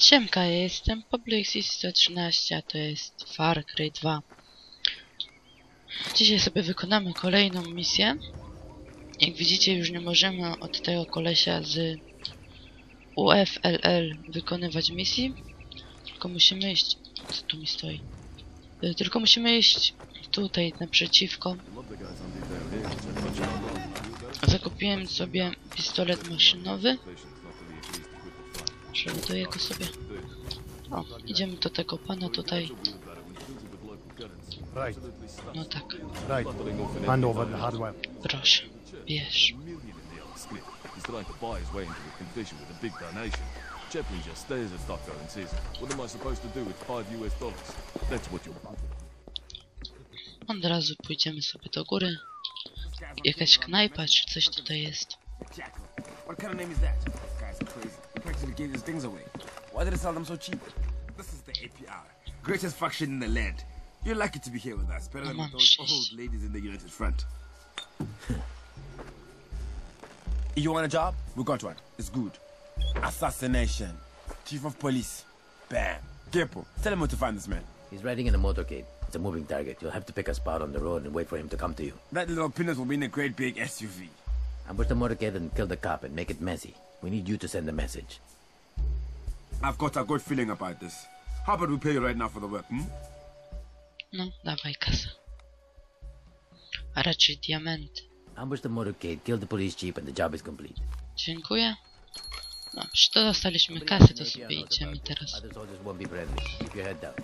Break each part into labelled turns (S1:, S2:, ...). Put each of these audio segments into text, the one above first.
S1: Siemka, ja jestem Publixis 113, a to jest Far Cry 2. Dzisiaj sobie wykonamy kolejną misję. Jak widzicie, już nie możemy od tego kolesia z UFLL wykonywać misji. Tylko musimy iść... Co tu mi stoi? Y, Tylko musimy iść tutaj naprzeciwko. Zakupiłem sobie pistolet maszynowy. Przeładuję go sobie. O, idziemy do tego pana tutaj.
S2: Right,
S1: No tak,
S2: right. Hand over the hardware.
S1: proszę. Bierz.
S3: He's trying to buy his way into the condition with a big donation. Chaplin just stares at and says, What am I supposed to do with five US dollars? That's what you want.
S1: Od razu pójdziemy sobie do góry. Jakaś knajpa czy coś tutaj jest.
S4: What kind of name is that? Guys crazy. He practically gave his things away. Why did it sell them so cheap? This is the APR. Greatest faction in the land. You're lucky to be here with us. Better than with those old ladies in the United Front. you want a job? We got one. It's good. Assassination. Chief of police. Bam. Kepo. Tell him where to find this man.
S5: He's riding in a motorcade. It's a moving target. You'll have to pick a spot on the road and wait for him to come to you.
S4: That little penis will be in a great big SUV.
S5: Ambush the motorcade and kill the cop and make it messy. We need you to send a message.
S4: I've got a good feeling about this. How about we pay you right now for the work, hmm?
S1: No, dawaj kasę. A raczej diamenty.
S5: Ambush the motorcade, kill the police chief, and the job is complete.
S1: Dziękuję. Dobrze, to dostaliśmy kasę, to sobie idziemy teraz.
S5: Other soldiers won't be friendly. Keep your head down.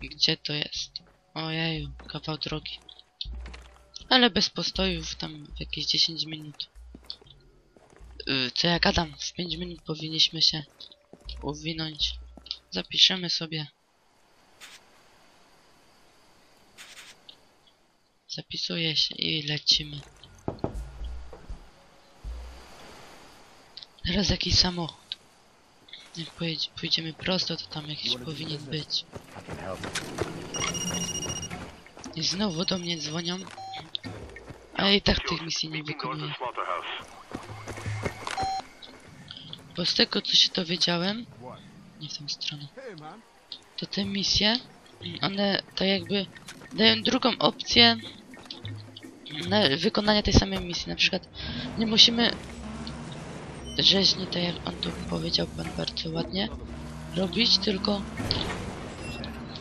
S1: Gdzie to jest? Ojeju, kawał drogi. Ale bez postojów, tam w jakieś 10 minut. Yy, co ja gadam? W 5 minut powinniśmy się uwinąć. Zapiszemy sobie. Zapisuję się i lecimy. Teraz jakiś samochód. Jak pojedzie, pójdziemy prosto, to tam jakiś powinien być.
S5: I
S1: znowu do mnie dzwonią. A i tak tych misji nie wykonuję. Bo z tego co się dowiedziałem, nie w tą stronę, to te misje, one tak jakby dają drugą opcję na wykonania tej samej misji. Na przykład nie musimy rzeźni, tak jak on tu powiedział pan bardzo ładnie, robić, tylko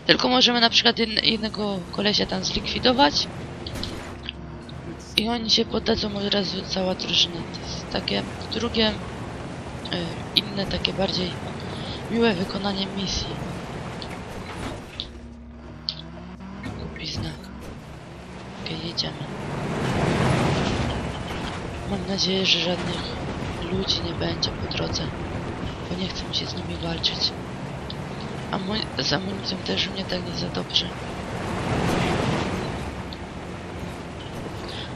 S1: tylko możemy na przykład jedne, jednego kolesia tam zlikwidować i oni się poddadzą od razu cała drużyna. To jest takie drugie, takie bardziej miłe wykonanie misji. Kupi znak. Okej, jedziemy. Mam nadzieję, że żadnych ludzi nie będzie po drodze, bo nie chcę się z nimi walczyć. Amu- z amunicją też mnie tak nie za dobrze.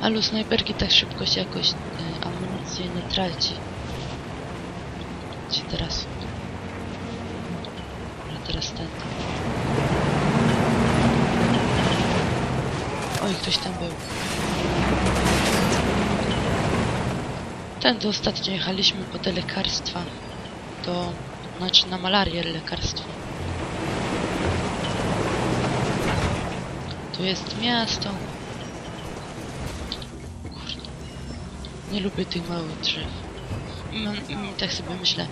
S1: Ale snajperki tak szybko się jakoś y, amunicję nie traci. Gdzie teraz? Ale teraz ten. Oj, ktoś tam był. To ostatnio jechaliśmy po te lekarstwa. To znaczy na malarię lekarstwo. Tu jest miasto. Kurde. Nie lubię tych małych drzew. Mm, mm, tak sobie myślę.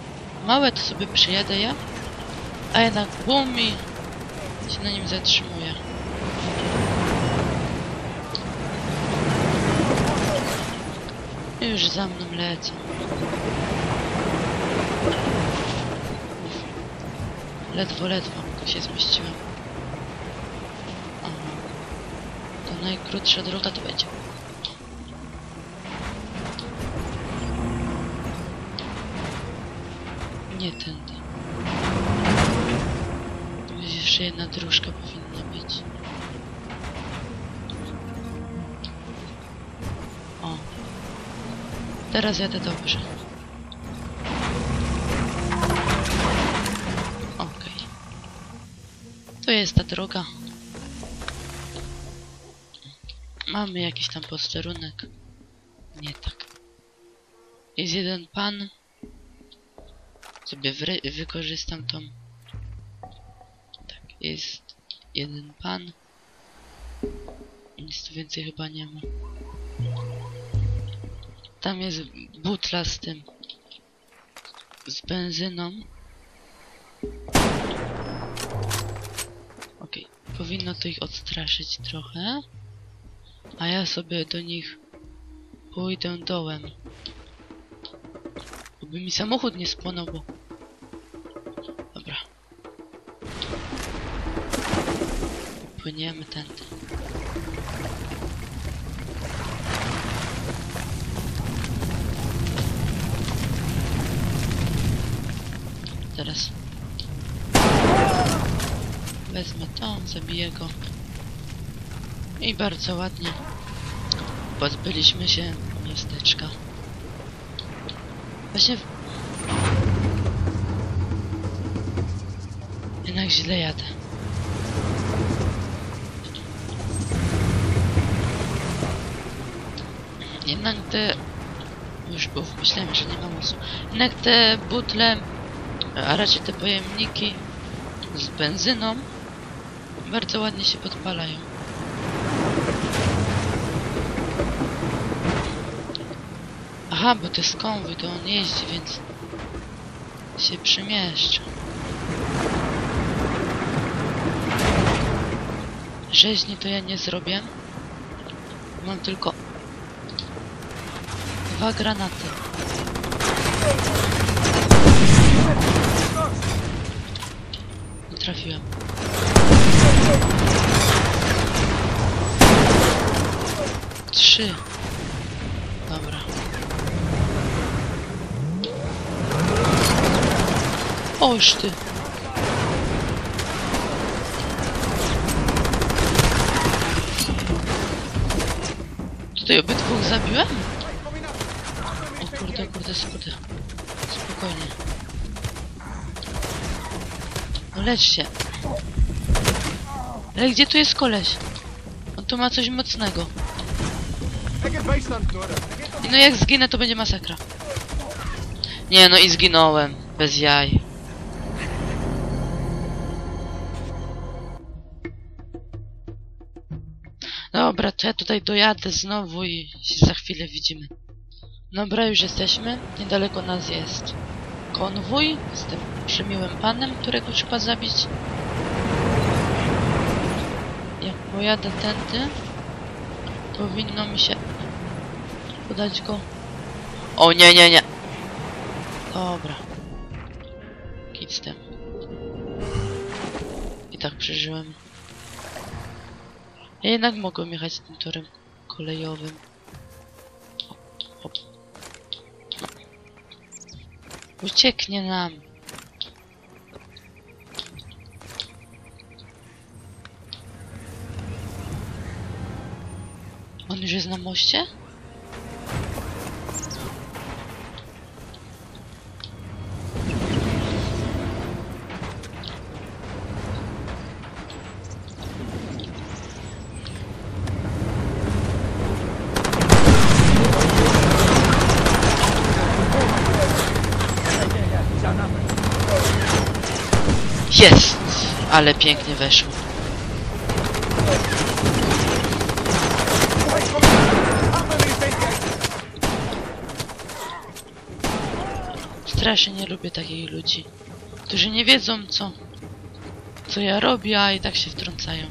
S1: Małe to sobie przyjadę ja, a jednak i się na nim zatrzymuję. I Już za mną lecą. Ledwo, ledwo się zmieściłem. Aha. To najkrótsza droga to będzie. Nie tędy. Jeszcze jedna dróżka powinna być. O. Teraz jadę dobrze. Okej. To jest ta droga. Mamy jakiś tam posterunek. Nie tak. Jest jeden pan. Sobie wykorzystam tą. Tak, jest jeden pan. Nic tu więcej chyba nie ma. Tam jest butla z tym. Z benzyną. Okej, powinno to ich odstraszyć trochę. A ja sobie do nich pójdę dołem. By mi samochód nie spłonął, bo... Płyniemy tędy. Teraz... Wezmę to, zabiję go. I bardzo ładnie pozbyliśmy się miasteczka. Właśnie... w- Jednak źle jadę. Jednak te... Już było, myślałem, że nie ma mocy. Jednak te butle, a raczej te pojemniki z benzyną bardzo ładnie się podpalają. Aha, bo jest konwój, to on jeździ, więc się przemieszcza. Rzeźni to ja nie zrobię. Mam tylko dwa granaty. Nie trafiłem. Trzy. Dobra. Oż ty. Tutaj obydwóch zabiłem? Kurde, kurde. Spokojnie. No lecz się. Ale gdzie tu jest koleś? On tu ma coś mocnego. I no jak zginę, to będzie masakra. Nie, no i zginąłem. Bez jaj. Dobra, to ja tutaj dojadę znowu i się za chwilę widzimy. Dobra, już jesteśmy. Niedaleko nas jest konwój z tym przemiłym panem, którego trzeba zabić. Jak pojadę tędy, powinno mi się udać go. O nie, nie, nie. Dobra. Kit z tym. I tak przeżyłem. Ja jednak mogłem jechać tym torem kolejowym. Ucieknie nam. On już jest na moście? Jest! Ale pięknie weszło. Strasznie nie lubię takich ludzi, którzy nie wiedzą co, co ja robię, a i tak się wtrącają.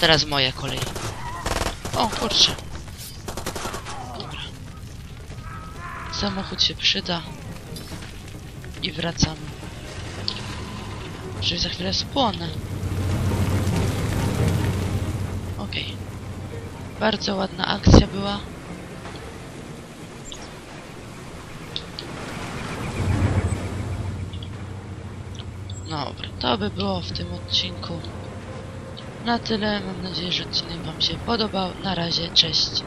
S1: Teraz moja kolej. O, kurczę. Samochód się przyda. I wracamy. Że za chwilę spłonę. Okej. Bardzo ładna akcja była. Dobra, to by było w tym odcinku. Na tyle. Mam nadzieję, że odcinek Wam się podobał. Na razie, cześć.